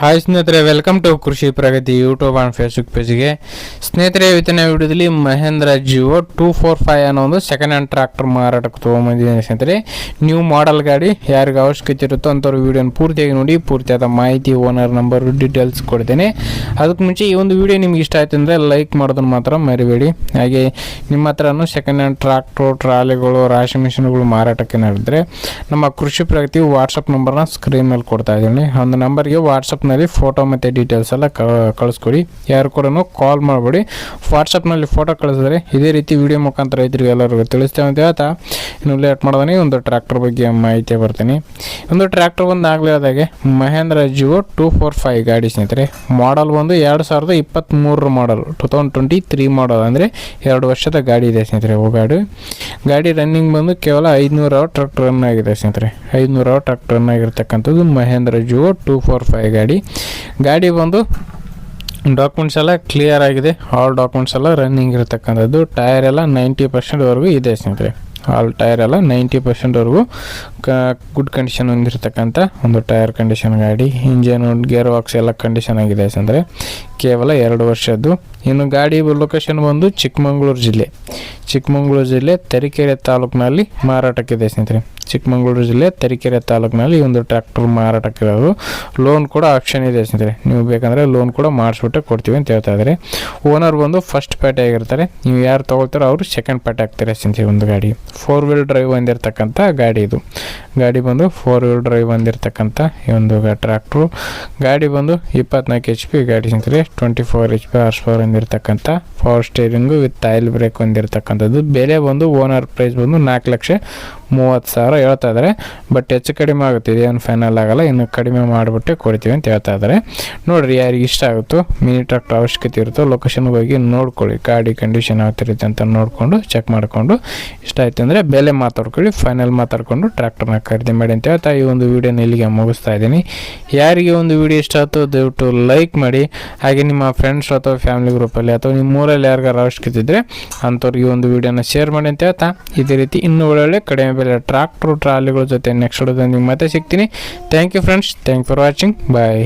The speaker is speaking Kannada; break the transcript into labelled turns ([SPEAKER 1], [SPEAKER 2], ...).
[SPEAKER 1] ಹಾಯ್ ಸ್ನೇಹಿತರೆ welcome to Krishi Pragati YouTube and Facebook ಪೇಜ್ಗೆ ಸ್ನೇಹಿತರೆ, ಇವತ್ತಿನ ವಿಡಿಯೋದಲ್ಲಿ Mahindra Jivo two four five ಅನ್ನೋ ಒಂದು ಸೆಕೆಂಡ್ ಹ್ಯಾಂಡ್ ಟ್ರ್ಯಾಕ್ಟರ್ ಮಾರಾಟಕ್ಕೆ ತೊಗೊಂಬಂದಿದ್ದೀನಿ ಸ್ನೇಹಿತರೆ. ನ್ಯೂ ಮಾಡೆಲ್ ಗಾಡಿ, ಯಾರಿಗೆ ಅವಶ್ಯಕತೆ ಇರುತ್ತೋ ಅಂಥವ್ರು ವೀಡಿಯೋನ ಪೂರ್ತಿಯಾಗಿ ನೋಡಿ, ಪೂರ್ತಿಯಾದ ಮಾಹಿತಿ ಓನರ್ ನಂಬರ್ ಡೀಟೇಲ್ಸ್ ಕೊಡ್ತೇನೆ. ಅದಕ್ಕೆ ಮುಂಚೆ ಈ ಒಂದು ವಿಡಿಯೋ ನಿಮ್ಗೆ ಇಷ್ಟ ಆಯ್ತು ಅಂದರೆ ಲೈಕ್ ಮಾಡೋದನ್ನು ಮಾತ್ರ ಮರಿಬೇಡಿ. ಹಾಗೆ ನಿಮ್ಮ ಹತ್ರನೂ ಸೆಕೆಂಡ್ ಹ್ಯಾಂಡ್ ಟ್ರ್ಯಾಕ್ಟ್ರು ಟ್ರಾಲಿಗಳು ರಾಶಿ ಮಿಷಿನ್ಗಳು ಮಾರಾಟಕ್ಕೆ ನಡೆದರೆ ನಮ್ಮ ಕೃಷಿ ಪ್ರಗತಿ ವಾಟ್ಸಪ್ ನಂಬರ್ನ ಸ್ಕ್ರೀನ್ ಮೇಲೆ ಕೊಡ್ತಾ ಇದ್ದೀನಿ. ಒಂದು ನಂಬರ್ಗೆ ವಾಟ್ಸಪ್ನಲ್ಲಿ ಫೋಟೋ ಮತ್ತು ಡೀಟೇಲ್ಸ್ ಎಲ್ಲ ಕಳಿಸ್ಕೊಡಿ. ಯಾರು ಕೂಡ ಕಾಲ್ ಮಾಡಬೇಡಿ. ವಾಟ್ಸಪ್ನಲ್ಲಿ ಫೋಟೋ ಕಳಿಸಿದ್ರೆ ಇದೇ ರೀತಿ ವಿಡಿಯೋ ಮುಖಾಂತರ ರೈತರಿಗೆ ಎಲ್ಲರಿಗೂ ತಿಳಿಸ್ತೇವೆ ಅಂತ ಹೇಳ್ತಾ, ಇನ್ನು ಲೇಟ್ ಮಾಡೋದನೆ ಒಂದು ಟ್ರ್ಯಾಕ್ಟರ್ ಬಗ್ಗೆ ಮಾಹಿತಿ ಬರ್ತೀನಿ. ಒಂದು ಟ್ರ್ಯಾಕ್ಟರ್ ಬಂದು ಆದಾಗೆ Mahindra Jivo two four five ಗಾಡಿ ಸ್ನೇಹಿತರೆ ಮಾಡಲ್ ಬಂದು ಎರಡು ಸಾವಿರದ ಇಪ್ಪತ್ತ್ಮೂರರ model two thousand twenty three model ಅಂದರೆ ಎರಡು ವರ್ಷದ ಗಾಡಿ ಇದೆ ಸ್ನೇಹಿತರೆ, ಓ ಗಾಡಿ. ಗಾಡಿ ರನ್ನಿಂಗ್ ಬಂದು ಕೇವಲ ಐದುನೂರು ಟ್ರಕ್ ರನ್ ಆಗಿದೆ ಸ್ನೇಹಿತರೆ. ಐದುನೂರು ಟ್ರಕ್ ರನ್ ಆಗಿರ್ತಕ್ಕಂಥದ್ದು Mahindra Jivo two four five ಗಾಡಿ. ಗಾಡಿ ಬಂದು ಡಾಕ್ಯುಮೆಂಟ್ಸ್ ಎಲ್ಲ ಕ್ಲಿಯರ್ ಆಗಿದೆ. ಆಲ್ ಡಾಕ್ಯುಮೆಂಟ್ಸ್ ಎಲ್ಲ ರನ್ನಿಂಗ್ ಇರತಕ್ಕಂಥದ್ದು. ಟೈರ್ ಎಲ್ಲ ನೈಂಟಿ ಪರ್ಸೆಂಟ್ವರೆಗೂ ಇದೆ ಸ್ನೇಹಿತರೆ. ಆಲ್ ಟೈರ್ ಎಲ್ಲ ನೈಂಟಿ ಪರ್ಸೆಂಟ್ವರೆಗೂ ಗುಡ್ ಕಂಡೀಷನ್ ಹೊಂದಿರತಕ್ಕಂಥ ಒಂದು ಟೈರ್ ಕಂಡೀಷನ್ ಗಾಡಿ. ಇಂಜನ್ ಗೇರ್ ಬಾಕ್ಸ್ ಎಲ್ಲ ಕಂಡೀಷನ್ ಆಗಿದೆ ಅಂದರೆ ಕೇವಲ ಎರಡು ವರ್ಷದ್ದು. ಇನ್ನು ಗಾಡಿ ಲೊಕೇಶನ್ ಬಂದು ಚಿಕ್ಕಮಗಳೂರು ಜಿಲ್ಲೆ. ಚಿಕ್ಕಮಗಳೂರು ಜಿಲ್ಲೆ ತರೀಕೆರೆ ತಾಲೂಕಿನಲ್ಲಿ ಮಾರಾಟಕ್ಕಿದೆ ಸ್ನೇಹಿತರೆ. ಚಿಕ್ಕಮಗಳೂರು ಜಿಲ್ಲೆ ತರೀಕೆರೆ ತಾಲೂಕಿನಲ್ಲಿ ಈ ಒಂದು ಟ್ರ್ಯಾಕ್ಟರ್ ಮಾರಾಟಕ್ಕಿರೋದು ಲೋನ್ ಕೂಡ ಆಪ್ಷನ್ ಇದೆ ಸ್ನೇಹಿತರೆ. ನೀವು ಬೇಕಂದರೆ ಲೋನ್ ಕೂಡ ಮಾಡಿಸ್ಬಿಟ್ಟು ಕೊಡ್ತೀವಿ ಅಂತ ಹೇಳ್ತಾ ಇದ್ದಾರೆ. ಓನರ್ ಬಂದು ಫಸ್ಟ್ ಪ್ಯಾಟೆ ಆಗಿರ್ತಾರೆ ನೀವು ಯಾರು ತೊಗೊಳ್ತಾರೋ ಅವರು ಸೆಕೆಂಡ್ ಪಾರ್ಟಿ ಆಗ್ತಾರೆ ಸ್ನೇಹಿತರೆ ಒಂದು ಗಾಡಿ. ಫೋರ್ ವೀಲ್ ಡ್ರೈವ್ ಹೊಂದಿರತಕ್ಕಂಥ ಗಾಡಿ ಇದು. ಗಾಡಿ ಬಂದು ಫೋರ್ ವೀಲ್ ಡ್ರೈವ್ ಹೊಂದಿರತಕ್ಕಂಥ ಈ ಒಂದು ಟ್ರ್ಯಾಕ್ಟ್ರು ಗಾಡಿ ಬಂದು ಇಪ್ಪತ್ನಾಲ್ಕು ಎಚ್ ಪಿ ಗಾಡಿ ಸಿಗ್ತದೆ twenty four H P horse power ಹೊಂದಿರತಕ್ಕಂಥ power steering with oil brake ಹೊಂದಿರತಕ್ಕಂಥದ್ದು ಬೆಲೆ ಬಂದು ಓನರ್ ಪ್ರೈಸ್ ಬಂದು ನಾಲ್ಕು ಲಕ್ಷ ಮೂವತ್ತು ಸಾವಿರ ಹೇಳ್ತಾ ಇದ್ದಾರೆ ಬಟ್ ಹೆಚ್ಚು ಕಡಿಮೆ ಆಗುತ್ತೆ, ಇದೇನು ಫೈನಲ್ ಆಗಲ್ಲ, ಇನ್ನು ಕಡಿಮೆ ಮಾಡಿಬಿಟ್ಟೆ ಕೊಡ್ತೀವಿ ಅಂತ ಹೇಳ್ತಾ ಇದ್ದಾರೆ ನೋಡಿರಿ, ಯಾರಿಗೆ ಇಷ್ಟ ಆಗುತ್ತೋ, ಮಿನಿ ಟ್ರಾಕ್ಟರ್ ಅವಶ್ಯಕತೆ ಇರುತ್ತೋ ಲೊಕೇಶನ್ಗೆ ಹೋಗಿ ನೋಡ್ಕೊಳ್ಳಿ, ಗಾಡಿ ಕಂಡೀಷನ್ ಇರುತ್ತೆ ಅಂತ ನೋಡಿಕೊಂಡು ಚೆಕ್ ಮಾಡಿಕೊಂಡು. ಇಷ್ಟ ಆಯ್ತು ಅಂದರೆ ಬೆಲೆ ಮಾತಾಡ್ಕೊಳ್ಳಿ ಫೈನಲ್ ಮಾತಾಡಿಕೊಂಡು ಟ್ರ್ಯಾಕ್ಟರ್ನ ಖರೀದಿ ಮಾಡಿ ಅಂತ ಹೇಳ್ತಾ ಈ ಒಂದು ವಿಡಿಯೋನ ಇಲ್ಲಿಗೆ ಮುಗಿಸ್ತಾ ಇದ್ದೀನಿ. ಯಾರಿಗೆ ಒಂದು ವಿಡಿಯೋ ಇಷ್ಟ ಆಯಿತು ದಯವಿಟ್ಟು ಲೈಕ್ ಮಾಡಿ, ಹಾಗೆ ನಿಮ್ಮ ಫ್ರೆಂಡ್ಸ್ ಅಥವಾ ಫ್ಯಾಮಿಲಿ ಗ್ರೂಪಲ್ಲಿ ಅಥವಾ ನಿಮ್ಮ ಊರಲ್ಲಿ ಯಾರಿಗಾರು ಅವಶ್ಯಕತಿದ್ರೆ ಅಂಥವ್ರಿಗೆ ಒಂದು ವಿಡಿಯೋನ ಶೇರ್ ಮಾಡಿ ಅಂತ ಹೇಳ್ತಾ ಇದೇ ರೀತಿ ಇನ್ನೂ ಒಳ್ಳೊಳ್ಳೆ ಕಡಿಮೆ ಬೆಲೆ ಟ್ರಾಕ್ಟ್ರು ಟ್ರಾಲಿಗಳ ಜೊತೆ ನೆಕ್ಸ್ಟ್ ನಿಮ್ಗೆ ಮತ್ತೆ ಸಿಗ್ತೀನಿ. Thank you friends thank for watching bye